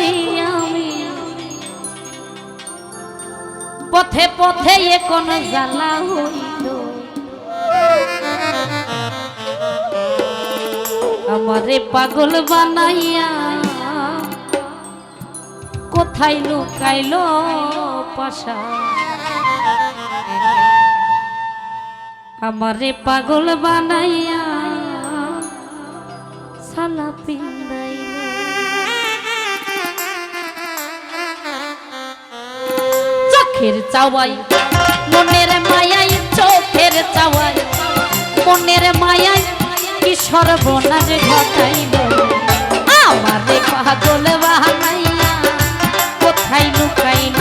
ঘুরি আমি। পথে পথে এখন জ্বালা হইল। আমারে পাগল বানাইয়া কোথায় লুকাইল পাশা। আমারে পাগল বানাইয়া সালা পিন্দাইল চোখের চাওয়াই, মনের মায়াই চোখের চাওয়াই, মনের মায়াই কি সর্বনাশ ঘটাইল? আমার পাগল বানাইয়া কোথায় লুকাইল?